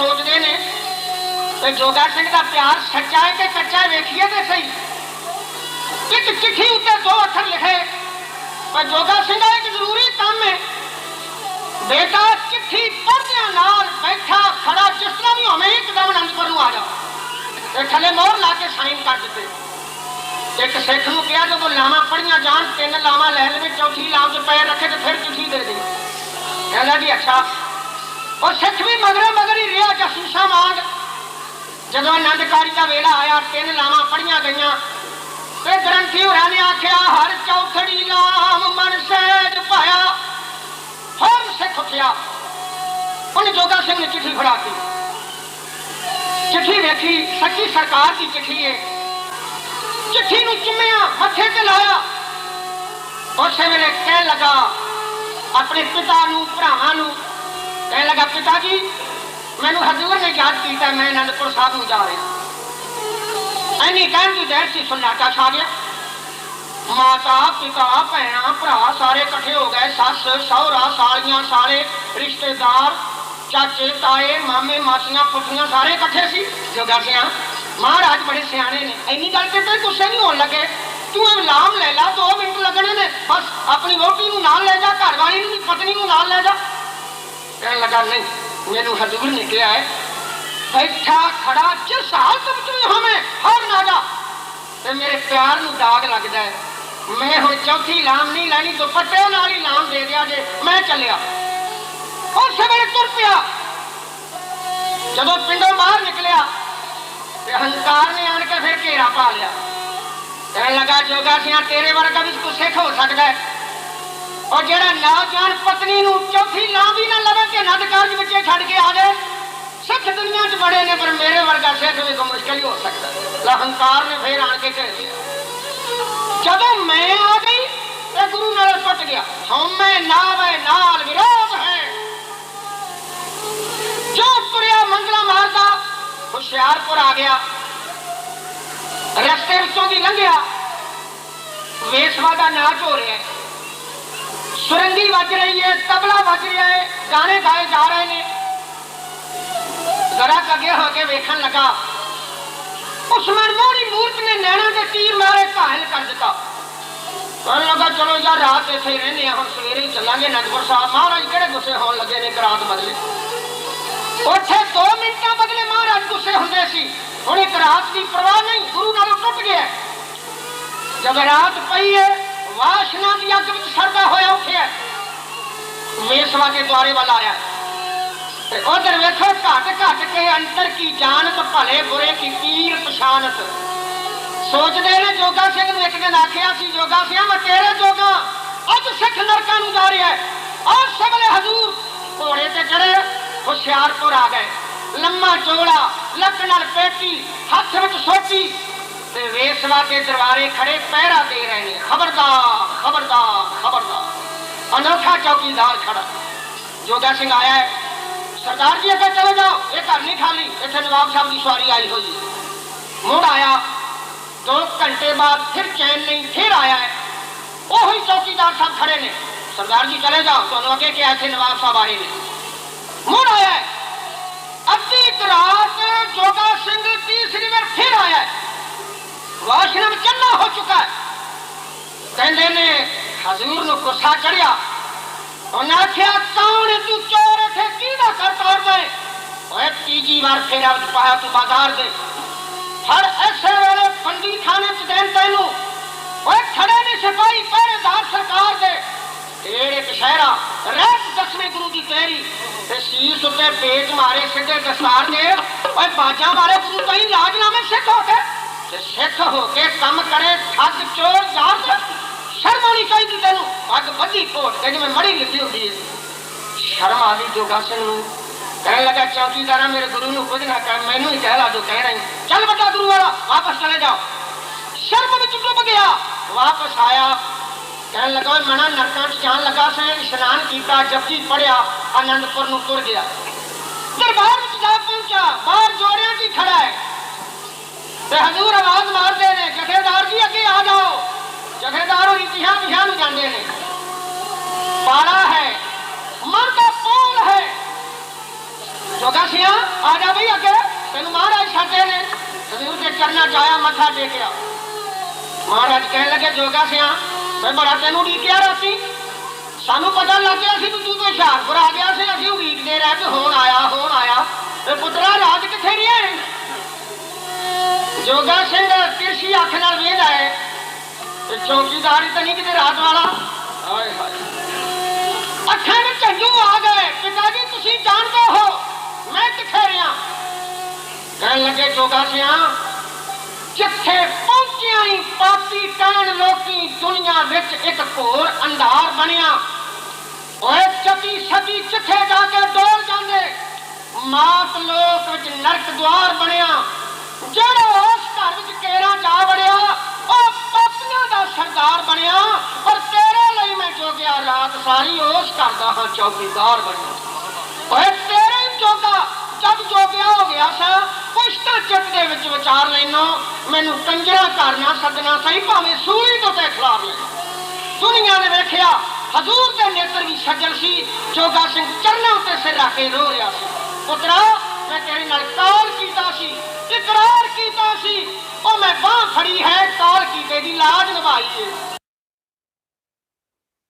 ਸੋਚਦੇ ਨੇ ਤੇ ਜੋਗਾ ਸਿੰਘ ਦਾ ਪਿਆਰ ਸੱਚਾ ਹੈ ਕਿ ਕੱਚਾ ਵੇਖੀਏ ਤੇ ਸਹੀ? ਇੱਕ ਚਿੱਠੀ ਉੱਤੇ ਦੋ ਅੱਖਰ ਲਿਖੇ, ਪਰ ਜੋਗਾ ਸਿੰਘ ਦਾ ਇੱਕ ਜ਼ਰੂਰੀ ਕੰਮ ਹੈ। ਬੇਟਾ ਚਿੱਠੀ ਪੜ੍ਹਦਿਆਂ ਨਾਲ ਬੈਠਾ ਖੜਾ, ਜਿਸ ਤਰ੍ਹਾਂ ਵੀ ਹੋਵੇ ਇੱਕਦਮ ਅਨੰਦਪੁਰ ਨੂੰ ਆ ਜਾ। ਤੇ ਥੱਲੇ ਮੋਹਰ ਲਾ ਕੇ ਸਾਈਨ ਕਰ ਦਿੱਤੇ। ਇੱਕ ਸਿੱਖ ਨੂੰ ਕਿਹਾ, ਜਦੋਂ ਲਾਵਾਂ ਪੜੀਆਂ ਜਾਣ, ਤਿੰਨ ਲਾਵਾਂ ਲੈ ਲਵੇ ਚੌਥੀ ਲਾਵ 'ਚ ਪੈਰ ਰੱਖੇ ਤੇ ਫਿਰ ਚਿੱਠੀ ਦੇ ਦੇ। ਕਹਿੰਦਾ ਜੀ, ਅੱਛਾ ਉਹ ਸਿੱਖ ਵੀ ਮਗਰੇ ਮਗਰ ਹੀ ਰਿਹਾ ਜਾਸੂਸਾਂ ਵਾਂਗ। ਜਦੋਂ ਆਨੰਦਕਾਰੀ ਦਾ ਵੇਲਾ ਆਇਆ, ਤਿੰਨ ਲਾਵਾਂ ਪੜੀਆਂ ਗਈਆਂ। ਤੇ ਗ੍ਰੰਥੀ ਹੋਰਾਂ ਨੇ ਆਖਿਆ, ਹਰ ਚੌਥੜੀ ਲਾਮ ਮਨ ਸਹਿਜ ਪਾਇਆ। ਹੋਰ ਸਿੱਖ ਉੱਠਿਆ। ਉਹਨੇ ਜੋਗਾ ਸਿੰਘ ਨੇ ਚਿੱਠੀ ਫੜਾਤੀ ਚਿੱਠੀ ਵੇਖੀ, ਸੱਚੀ ਸਰਕਾਰ ਦੀ ਚਿੱਠੀ ਹੈ ਚਿੱਠੀ ਨੂੰ ਚੁੰਮਿਆ, ਮੱਥੇ ਤੇ ਲਾਇਆ। ਉਸੇ ਵੇਲੇ ਕਹਿ ਲਗਾ, ਆਪਣੇ ਪਿਤਾ ਨੂੰ, ਭਰਾਵਾਂ ਨੂੰ ਕਹਿਣ ਲੱਗਾ, ਪਿਤਾ ਜੀ, ਮੈਨੂੰ ਹਜ਼ੂਰ ਨੇ ਯਾਦ ਕੀਤਾ, ਮੈਂ ਅਨੰਦਪੁਰ ਸਾਹਿਬ ਨੂੰ ਜਾ ਰਿਹਾ। ਐਨੀ ਕਹਿਣ ਦੀ ਦੇਰ ਸੀ ਸੁਨਾਟਾ ਛਾ ਗਿਆ। ਮਾਤਾ, ਪਿਤਾ, ਭੈਣਾਂ, ਭਰਾ ਸਾਰੇ ਇਕੱਠੇ ਹੋ ਗਏ, ਸੱਸ, ਸਹੁਰਾ, ਸਾਲੀਆਂ, ਸਾਲੇ, ਰਿਸ਼ਤੇਦਾਰ, ਚਾਚੇ, ਤਾਏ, ਮਾਮੇ, ਮਾਸੀਆਂ ਪੁੱਤੀਆਂ ਸਾਰੇ ਇਕੱਠੇ ਸੀ। ਜੋਗਾ ਸਿਆ ਮਹਾਰਾਜ ਬੜੇ ਸਿਆਣੇ ਨੇ। ਐਨੀ ਗੱਲ ਤੇ ਤੇ ਗੁੱਸੇ ਨਹੀਂ ਹੋਣ ਲੱਗੇ। ਤੂੰ ਇਹ ਲਾਮ ਲੈ ਲਾ 2 ਮਿੰਟ ਲੱਗਣੇ ਨੇ। ਬਸ ਆਪਣੀ ਵੋਟੀ ਨੂੰ ਨਾਲ ਲੈ ਜਾ ਘਰ ਵਾਲੀ ਨੂੰ, ਪਤਨੀ ਨੂੰ ਨਾਲ ਲੈ ਜਾ। ਕਹਿਣ ਲੱਗਾ, ਨਹੀਂ, ਮੈਨੂੰ ਹਜ਼ੂਰ ਨੇ ਕਿਹਾ ਹੈ ਬੈਠਾ, ਖੜਾ ਜਿਸ ਹਾਲਤ ਵਿੱਚ ਵੀ ਹੋਵੇਂ ਹਰ ਤੇ ਮੇਰੇ ਪਿਆਰ ਨੂੰ ਦਾਗ ਲੱਗਦਾ ਹੈ। ਮੈਂ ਹੁਣ ਚੌਥੀ ਲਾਮ ਨਹੀਂ ਲੈਣੀ, ਦੁਪੱਟੇ ਨਾਲ ਹੀ ਲਾਮ ਦੇ ਦਿਆ ਜੇ ਮੈਂ ਚੱਲਿਆ। ਉਸੇ ਵੇਲੇ ਤੁਰ ਪਿਆ। ਜਦੋਂ ਪਿੰਡੋਂ ਬਾਹਰ ਨਿਕਲਿਆ, ਤੇ ਹੰਕਾਰ ਨੇ ਆਣ ਕੇ ਫਿਰ ਘੇਰਾ ਪਾ ਲਿਆ। ਕਹਿਣ ਲੱਗਾ, ਜੋਗਾ ਸਿਆ, ਤੇਰੇ ਵਰਗਾ ਵੀ ਕੋਈ ਸਿੱਖ ਹੋ ਸਕਦਾ ਹੈ। ਔਰ ਜਿਹੜਾ ਨੌਜਵਾਨ ਪਤਨੀ ਨੂੰ ਚੌਥੀ ਲਾਮ ਵੀ ਨਾ ਲਵੇ ਕਿ ਨਦ ਕਾਰਜ ਵਿੱਚ ਛੱਡ ਕੇ ਆ ਜਾਏ, ਸਿੱਖ ਦੁਨੀਆ 'ਚ ਬੜੇ ਨੇ, ਪਰ ਮੇਰੇ ਵਰਗਾ ਸਿੱਖ ਵੀ ਕੋਈ ਮੁਸ਼ਕਲ ਹੀ ਹੋ ਸਕਦਾ। ਲਹੰਕਾਰ ਨੇ ਫੇਰ ਆਣ ਕੇ ਘੇਰ ਜਦੋਂ ਮੈਂ ਆ ਗਈ ਤੇ ਗੁਰੂ ਨਾਲ ਟੁੱਟ ਗਿਆ। ਹਉਮੈ ਨਾਵੇ ਨਾਲ ਵਿਰੋਧ ਹੈ। ਜੋ ਤੁਰਿਆ ਮੰਗਲਾ ਮਾਰਦਾ, ਹੁਸ਼ਿਆਰਪੁਰ ਆ ਗਿਆ। ਰਸਤੇ ਵਿੱਚੋਂ ਦੀ ਲੰਘਿਆ। ਵੇਸਵਾ ਦਾ ਨਾਚ ਹੋ ਰਿਹਾ ਹੈ ਸੁਰੰਗੀ ਵੱਜ ਰਹੀ ਹੈ, ਤਬਲਾ ਵੱਜ ਰਿਹਾ ਹੈ, ਗਾਣੇ ਗਾਏ ਜਾ ਰਹੇ ਨੇ। ਜ਼ਰਾ ਅੱਗੇ ਹੋ ਕੇ ਵੇਖਣ ਲੱਗਾ। ਉਸ ਮਨਮੋਹਣੀ ਮੂਰਤ ਨੇ ਨੈਣਾ ਦੇ ਤੀਰ ਮਾਰੇ, ਘਾਇਲ ਕਰ ਦਿੱਤਾ। ਕਹਿਣ ਲੱਗਾ, ਚਲੋ ਯਾਰ, ਰਾਤ ਇੱਥੇ ਰਹਿੰਦੇ ਆ ਹੁਣ ਸਵੇਰੇ ਹੀ ਚੱਲਾਂਗੇ ਅਨੰਦਪੁਰ ਸਾਹਿਬ। ਮਹਾਰਾਜ ਕਿਹੜੇ ਗੁੱਸੇ ਹੋਣ ਲੱਗੇ ਨੇ ਇੱਕ ਰਾਤ ਬਦਲੇ? ਉੱਥੇ 2 ਮਿੰਟਾਂ ਬਦਲੇ ਮਹਾਰਾਜ ਗੁੱਸੇ ਹੁੰਦੇ ਸੀ। ਹੁਣ ਇੱਕ ਰਾਤ ਦੀ ਪਰਵਾਹ ਨਹੀਂ, ਗੁਰੂ ਨਾਲੋਂ ਟੁੱਟ ਗਿਆ। ਜਦ ਰਾਤ ਪਈ ਹੈ ਵਾਸ਼ਨਾ ਦੀ ਅੱਗ ਵਿੱਚ ਸੜਦਾ ਹੋਇਆ ਉੱਠਿਆ। ਮੇਸਵਾ ਦੇ ਦੁਆਰੇ ਵੱਲ ਆਇਆ। ਤੇ ਉਧਰ ਵੇਖੋ, ਘਟ ਘਟ ਕੇ ਅੰਤਰ ਕੀ ਜਾਣਤ, ਭਲੇ ਬੁਰੇ ਕੀ ਪੀਰ ਪਛਾਨਤ ਸੋਚਦੇ ਨੇ, ਜੋਗਾ ਸਿੰਘ ਨੂੰ ਇੱਕ ਦਿਨ ਆਖਿਆ ਸੀ, ਜੋਗਾ ਸਿੰਘ ਮੈਂ ਤੇਰੇ ਜੋਗਾ। ਅੱਜ ਸਿੱਖ ਨਰਕਾਂ ਨੂੰ ਜਾ ਰਿਹਾ ਹੈ। ਸਗਲੇ ਹਜ਼ੂਰ ਘੋੜੇ ਤੇ ਚੜੇ ਹੁਸ਼ਿਆਰਪੁਰ ਆ ਗਏ। ਲੰਮਾ ਚੋੜਾ ਲੱਕ ਨਾਲ ਪੇਟੀ, ਹੱਥ ਵਿੱਚ ਸੋਟੀ ਤੇ ਵੇਸਵਾ ਦੇ ਦਰਬਾਰੇ ਖੜੇ ਪਹਿਰਾ ਦੇ ਰਹੇ ਨੇ ਖਬਰਦਾਰ ਖਬਰਦਾਰ ਖਬਰਦਾਰ। ਅਨੋਖਾ ਚੌਕੀਦਾਰ ਖੜਾ। ਜੋਗਾ ਸਿੰਘ ਆਇਆ ਹੈ। ਸਰਦਾਰ ਜੀ ਅੱਗੇ ਚਲੇ ਜਾਓ। ਇਹ ਘਰ ਨਹੀਂ ਖਾਲੀ। ਇੱਥੇ ਨਵਾਬ ਸਾਹਿਬ ਦੀ ਸਵਾਰੀ ਆਈ ਹੋਈ ਮੁੜ ਆਇਆ। ਦੋ ਘੰਟੇ ਬਾਅਦ ਫਿਰ ਚੈਨ ਨਹੀਂ ਫਿਰ ਆਇਆ ਹੈ। ਉਹੀ ਚੌਕੀਦਾਰ ਸਾਹਿਬ ਖੜੇ ਨੇ। ਸਰਦਾਰ ਜੀ, ਚਲੇ ਜਾਓ। ਤੁਹਾਨੂੰ ਅੱਗੇ ਕਿਹਾ ਇੱਥੇ ਨਵਾਬ ਸਾਹਿਬ ਆਏ ਨੇ। ਮੁੜ ਆਇਆ ਅੱਧੀ ਰਾਤ ਜੋਗਾ ਸਿੰਘ ਤੀਸਰੀ ਵਾਰ ਫਿਰ ਆਇਆ ਹੈ ਵਾਸ਼ਰਮ ਚੰਨਾ ਹੋ ਚੁੱਕਾ ਹੈ ਕਹਿੰਦੇ ਨੇ ਹਜ਼ੂਰ ਨੂੰ ਗੁੱਸਾ ਚੜਿਆ ਉਹਨਾਂ ਆਖਿਆ ਕੌਣ ਤੂੰ ਚੋਰ ਇੱਥੇ ਕਿਹਦਾ ਕਰ ਤੋੜਦਾ ਹੈ ਓਏ ਤੀਜੀ ਵਾਰ ਫੇਰਾ ਵਿੱਚ ਪਾਇਆ ਤੂੰ ਬਾਜ਼ਾਰ ਦੇ ਹਰ ਐਸੇ ਵੇਲੇ ਬੰਦੀ ਖਾਨੇ ਚ ਦੇਣ ਤੈਨੂੰ ਓਏ ਖੜੇ ਨੇ ਸਿਪਾਹੀ ਪਹਿਰੇਦਾਰ ਸਰਕਾਰ ਦੇ ਤੇਰੇ ਕਸ਼ਹਿਰਾ ਰਹਿਤ ਦਸਵੇਂ ਗੁਰੂ ਦੀ ਤੇਰੀ ਤੇ ਸੀਸ ਉੱਤੇ ਪੇਚ ਮਾਰੇ ਸਿੱਧੇ ਦਸਤਾਰ ਦੇ ਓਏ ਬਾਜਾਂ ਵਾਲੇ ਗੁਰੂ ਤਾਂ ਹੀ ਸਿੱਖ ਹੋ ਕੇ ਤੇ ਸਿੱਖ ਹੋ ਕੇ ਕੰਮ ਕਰੇ, ਠੱਗ ਚੋਰ, ਯਾਰ ਸ਼ਰਮ ਆਉਣੀ ਚਾਹੀਦੀ ਤੈਨੂੰ। ਪੱਗ ਬੱਧੀ ਕੋਟ ਤੇ ਜਿਵੇਂ ਮੜੀ ਲਿਖੀ ਹੁੰਦੀ ਹੈ ਸ਼ਰਮ ਆ ਗਈ ਨੂੰ। ਕਹਿਣ ਲੱਗਾ ਚੌਕੀਦਾਰਾ ਮੇਰੇ ਗੁਰੂ ਨੂੰ ਕੁਝ ਨਾ ਕਹਿ, ਮੈਨੂੰ ਹੀ ਕਹਿ ਜੋ ਕਹਿ ਰਹੀ। ਚੱਲ ਵੱਡਾ ਗੁਰੂ ਵਾਲਾ, ਵਾਪਸ ਚਲੇ ਜਾਓ। ਸ਼ਰਮ ਵਿੱਚ ਡੁੱਬ ਗਿਆ। ਵਾਪਸ ਆਇਆ। ਕਹਿਣ ਲੱਗਾ ਓਏ ਮਣਾ ਨਰਕਾਂ ਚ ਜਾਣ ਲੱਗਾ ਸੀ, ਇਸ਼ਨਾਨ ਕੀਤਾ, ਜਪਜੀ ਪੜਿਆ ਆਨੰਦਪੁਰ ਨੂੰ ਤੁਰ ਗਿਆ। ਦਰਬਾਰ ਵਿੱਚ ਜਾ ਪਹੁੰਚਾ ਬਾਹਰ ਜੋੜਿਆਂ 'ਚ ਖੜਾ ਹੈ। ਤੇ ਹਜ਼ੂਰ ਆਵਾਜ਼ ਮਾਰਦੇ ਨੇ ਜਥੇਦਾਰ ਜੀ ਅੱਗੇ ਆ ਜਾਓ ਜਥੇਦਾਰ ਹੋਰੀ ਜਾਂਦੇ ਨੇ। ਪਾਲਾ ਹੈ ਮਨ ਦਾ ਪੋਲ ਹੈ। ਜੋਗਾ ਸਿਆ, ਆ ਜਾ ਬਈ ਅੱਗੇ। ਤੈਨੂੰ ਮਹਾਰਾਜ ਛੱਡੇ ਨੇ। ਹਜ਼ੂਰ ਦੇ ਚਰਨਾਂ ਚ ਮੱਥਾ ਟੇਕਿਆ। ਮਹਾਰਾਜ ਕਹਿਣ ਲੱਗੇ, ਜੋਗਾ ਸਿਆ, ਮੈਂ ਬੜਾ ਤੈਨੂੰ ਢੀਕਿਆ ਰਾਤੀ। ਸਾਨੂੰ ਪਤਾ ਲੱਗ ਗਿਆ ਸੀ ਵੀ ਤੂੰ ਤਾਂ ਹੁਸ਼ਿਆਰਪੁਰ ਆ ਗਿਆ ਸੀ। ਅਸੀਂ ਉਡੀਕਦੇ ਰਹਿ ਕੇ ਹੁਣ ਆਇਆ, ਹੋਣ ਆਇਆ। ਤੇ ਪੁੱਤਰਾ, ਰਾਤ ਕਿੱਥੇ ਨਹੀਂ ਹੈ ਜੋਗਾ ਸਿੰਘ ਤਿਰਛੀ ਅੱਖ ਨਾਲ ਵੇਖ ਆਏ ਤੇ ਚੌਕੀਦਾਰ ਤਾਂ ਨਹੀਂ ਕਿਤੇ ਰਾਤ ਵਾਲਾ? ਹਾਏ ਹਾਏ। ਅੱਖਾਂ ਵਿੱਚ ਝੰਜੂ ਆ ਗਏ। ਪਿਤਾ ਜੀ ਤੁਸੀਂ ਜਾਣਦੇ ਹੋ ਮੈਂ ਕਿੱਥੇ ਰਿਹਾ? ਕਹਿਣ ਲੱਗੇ ਜੋਗਾ ਸਿਆ। ਜਿੱਥੇ ਪਹੁੰਚਿਆ ਹੀ ਪਾਪੀ ਟਾਣ ਲੋਕੀ ਦੁਨੀਆ ਵਿੱਚ ਇੱਕ ਘੋਰ ਅੰਧਾਰ ਬਣਿਆ। ਓਏ ਚੱਤੀ ਸਦੀ ਜਿੱਥੇ ਜਾ ਕੇ ਡੋਲ ਜਾਂਦੇ ਮਾਤ ਲੋਕ ਵਿੱਚ ਨਰਕ ਦੁਆਰ ਬਣਿਆ। ਜਿਹੜਾ ਰਾਤ ਸਾਰੀ ਉਸ ਘਰ ਹਾਂ ਚੌਕੀਦਾਰ ਬਣਿਆ। ਓਏ ਤੇਰੇ ਹੀ ਜਦ ਜੋਗਿਆ ਹੋ ਗਿਆ ਸਾਂ, ਕੁਛ ਤਾਂ ਚਿੱਤ ਦੇ ਵਿੱਚ ਵਿਚਾਰ ਲੈਨੋ ਮੈਨੂੰ ਕੰਜਰਾ ਕਰਨਾ ਸੱਦਣਾ ਸਹੀ, ਭਾਵੇਂ ਸੂਲੀ ਤੋਂ ਤੇ ਖਿਲਾਫ ਲੈ। ਦੁਨੀਆ ਨੇ ਵੇਖਿਆ, ਹਜ਼ੂਰ ਦੇ ਨੇਤਰ ਵੀ ਸੱਜਣ ਸੀ ਜੋਗਾ ਸਿੰਘ ਚਰਨਾਂ ਉੱਤੇ ਸਿਰ ਰੱਖ ਕੇ ਰੋ ਰਿਹਾ ਸੀ। ਪੁੱਤਰਾ, ਮੈਂ ਤੇਰੇ ਨਾਲ ਕਾਲ ਕੀਤਾ ਸੀ, ਇਕਰਾਰ ਕੀਤਾ ਸੀ, ਉਹ ਮੈਂ ਬਾਹ ਫੜੀ ਹੈ ਕਾਲ ਕੀਤੇ ਦੀ ਲਾਜ ਨਿਭਾਈ ਏ।